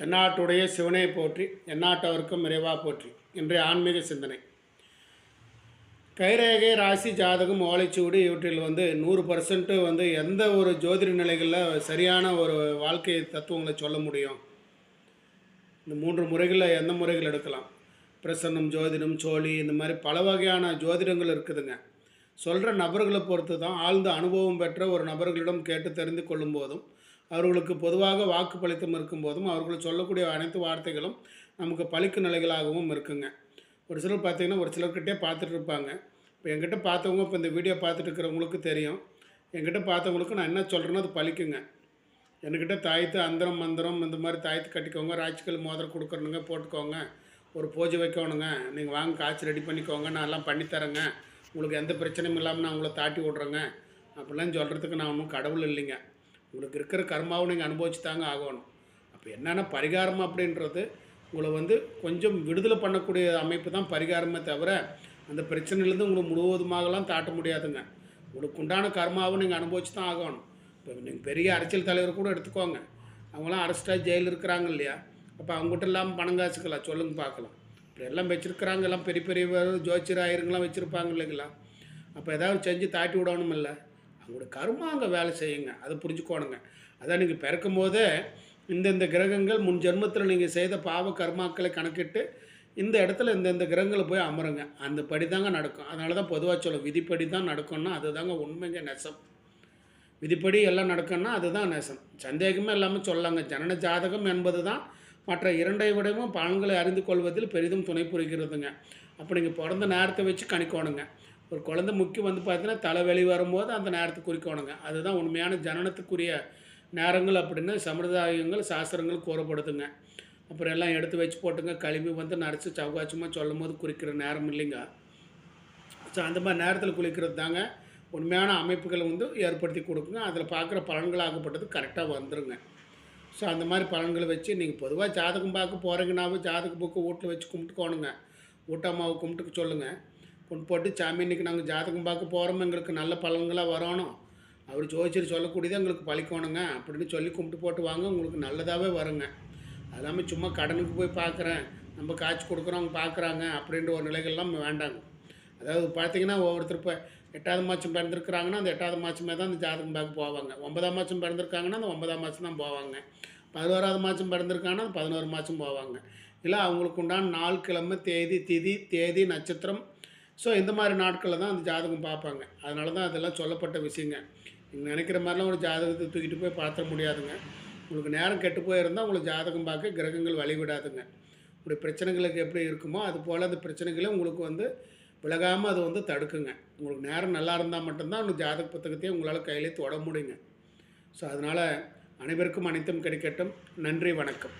தென்னாட்டுடைய சிவனை போற்றி எந்நாட்டவருக்கும் நிறைவாக போற்றி இன்றைய ஆன்மீக சிந்தனை. கைரேகை ராசி ஜாதகம் ஓலைச்சுவடு இவற்றில் வந்து நூறு பர்சன்ட்டு வந்து எந்த ஒரு ஜோதிட நிலைகளில் சரியான ஒரு வாழ்க்கை தத்துவங்களை சொல்ல முடியும்? இந்த மூன்று முறைகளில் எந்த முறைகள் எடுக்கலாம்? பிரசன்னம் ஜோதிடம் சோழி இந்த மாதிரி பல வகையான ஜோதிடங்கள் இருக்குதுங்க. சொல்கிற நபர்களை பொறுத்து தான் ஆழ்ந்த அனுபவம் பெற்ற ஒரு நபர்களிடம் கேட்டு தெரிந்து கொள்ளும் போதும் அவர்களுக்கு பொதுவாக வாக்கு இருக்கும் இருக்கும்போதும் அவர்கள் சொல்லக்கூடிய அனைத்து வார்த்தைகளும் நமக்கு பழிக்கு நிலைகளாகவும் இருக்குங்க. ஒரு சிலர் பார்த்தீங்கன்னா ஒரு சிலர்கிட்டே பார்த்துட்டு இருப்பாங்க. இப்போ என்கிட்ட பார்த்தவங்க இப்போ இந்த வீடியோ பார்த்துட்டு இருக்கிறவங்களுக்கு தெரியும். என்கிட்ட பார்த்தவங்களுக்கு நான் என்ன சொல்கிறேனோ அது பழிக்குங்க. என்கிட்ட தாயத்து அந்தரம் மந்திரம் இந்த மாதிரி தாயத்து கட்டிக்கோங்க. ராட்சிக்கல் மோதிரம் கொடுக்குறனுங்க போட்டுக்கோங்க. ஒரு பூஜை வைக்கணுங்க. நீங்கள் வாங்க காய்ச்சி ரெடி பண்ணிக்கோங்க. நான் எல்லாம் பண்ணித்தரேங்க உங்களுக்கு எந்த பிரச்சனையும் இல்லாமல் நான் உங்களை தாட்டி விட்றேங்க. அப்படிலாம் சொல்கிறதுக்கு நான் ஒன்றும் கடவுள் இல்லைங்க. உங்களுக்கு இருக்கிற கர்மாவை நீங்கள் அனுபவிச்சு தாங்க ஆகணும். அப்போ என்னென்ன பரிகாரம் அப்படின்றது உங்களை வந்து கொஞ்சம் விடுதலை பண்ணக்கூடிய அமைப்பு தான் பரிகாரமே தவிர அந்த பிரச்சனையிலேருந்து உங்களை முழுவதுமாகலாம் தாட்ட முடியாதுங்க. உங்களுக்கு உண்டான கர்மாவும் நீங்கள் அனுபவிச்சு தான் ஆகணும். இப்போ நீங்கள் பெரிய அரசியல் தலைவர் கூட எடுத்துக்கோங்க. அவங்களாம் அரெஸ்டாக ஜெயில் இருக்கிறாங்க இல்லையா? அப்போ அவங்ககிட்ட இல்லாமல் பணம் காசுக்கலாம். சொல்லுங்க பார்க்கலாம். இப்போ எல்லாம் வச்சுருக்கிறாங்க. எல்லாம் பெரிய பெரிய ஜோசியர் ஆயிருங்களாம் வச்சுருப்பாங்க இல்லைங்களா? அப்போ ஏதாவது செஞ்சு தாட்டி விடணும் இல்லை உங்களோட கர்மா அங்கே வேலை செய்யுங்க. அதை புரிஞ்சுக்கோணுங்க. அதான் நீங்கள் பிறக்கும் போதே இந்தந்த கிரகங்கள் முன் ஜென்மத்தில் நீங்கள் செய்த பாவ கர்மாக்களை கணக்கிட்டு இந்த இடத்துல இந்தந்த கிரகங்களை போய் அமருங்க. அந்த படி தாங்க நடக்கும். அதனால தான் பொதுவாக சொல்ல விதிப்படி தான் நடக்கும்னா அதுதாங்க உண்மைங்க நெசம். விதிப்படி எல்லாம் நடக்கும்னா அதுதான் நெசம். சந்தேகமே இல்லாமல் சொல்லலாங்க. ஜனன ஜாதகம் என்பது தான் மற்ற இரண்டை விடவும் பலன்களை அறிந்து கொள்வதில் பெரிதும் துணை புரிகிறதுங்க. அப்போ நீங்கள் பிறந்த நேரத்தை வச்சு கணிக்கணுங்க. ஒரு குழந்தை முக்கியம் வந்து பார்த்தீங்கன்னா தலை வெளி வரும்போது அந்த நேரத்தை குறிக்கணுங்க. அதுதான் உண்மையான ஜனனத்துக்குரிய நேரங்கள் அப்படின்னு சம்பிரதாயங்கள் சாஸ்திரங்கள் கூறப்படுதுங்க. அப்புறம் எல்லாம் எடுத்து வச்சு போட்டுங்க. கழுவி வந்து நரைச்சி சவுகாச்சமாக சொல்லும் போது குறிக்கிற நேரம் இல்லைங்க. ஸோ அந்த மாதிரி நேரத்தில் குளிக்கிறது தாங்க உண்மையான அமைப்புகளை வந்து ஏற்படுத்தி கொடுக்குங்க. அதில் பார்க்குற பலன்களாகப்பட்டது கரெக்டாக வந்துருங்க. ஸோ அந்த மாதிரி பலன்களை வச்சு நீங்கள் பொதுவாக ஜாதகம் பார்க்க போகிறீங்கன்னாவே ஜாதக புக்கு வீட்டில் வச்சு கும்பிட்டுக்கோணுங்க. ஊட்டம்மாவை கும்பிட்டுக்க சொல்லுங்கள் பொன் போட்டு சாமி இன்றைக்கி நாங்கள் ஜாதகம் பார்க்க போகிறோம் எங்களுக்கு நல்ல பலன்களாக வரணும். அவர் ஜோதிச்சர் சொல்லக்கூடியதை எங்களுக்கு பழிக்கணுங்க. அப்படின்னு சொல்லி கும்பிட்டு போட்டு வாங்க. உங்களுக்கு நல்லதாகவே வருங்க. அது இல்லாமல் சும்மா கடனுக்கு போய் பார்க்குறேன். நம்ம காய்ச்சி கொடுக்குறோம் அவங்க பார்க்குறாங்க அப்படின்ற ஒரு நிலைகள்லாம் வேண்டாங்க. அதாவது பார்த்தீங்கன்னா ஒவ்வொருத்தர் இப்போ எட்டாவது மாதம் பிறந்திருக்கிறாங்கன்னா அந்த எட்டாவது மாதமே தான் அந்த ஜாதகம் பார்க்க போவாங்க. ஒன்பதாம் மாதம் பிறந்திருக்காங்கன்னா அந்த ஒன்பதாம் மாதம் தான் போவாங்க. பதினோராவது மாதம் பிறந்திருக்காங்கன்னா அந்த பதினோரு மாதம் போவாங்க. இல்லை அவங்களுக்கு உண்டான நாள் கிழமை தேதி திதி தேதி நட்சத்திரம் ஸோ இந்த மாதிரி நாட்களில் தான் அந்த ஜாதகம் பார்ப்பாங்க. அதனால தான் அதெல்லாம் சொல்லப்பட்ட விஷயங்க. நீங்கள் நினைக்கிற மாதிரிலாம் ஒரு ஜாதகத்தை தூக்கிட்டு போய் பார்த்துட முடியாதுங்க. உங்களுக்கு நேரம் கெட்டு போயிருந்தால் உங்களுக்கு ஜாதகம் பார்க்க கிரகங்கள் வழிவிடாதுங்க உங்களுடைய பிரச்சனைகளுக்கு எப்படி இருக்குமோ அது போல் அந்த பிரச்சனைகளை உங்களுக்கு வந்து விலகாமல் அது வந்து தடுக்குங்க. உங்களுக்கு நேரம் நல்லா இருந்தால் மட்டும்தான் உங்களுக்கு ஜாதக புத்தகத்தையும் உங்களால் கையிலே தொட முடியுங்க. ஸோ அதனால் அனைவருக்கும் அனைத்தும் கிடைக்கட்டும். நன்றி வணக்கம்.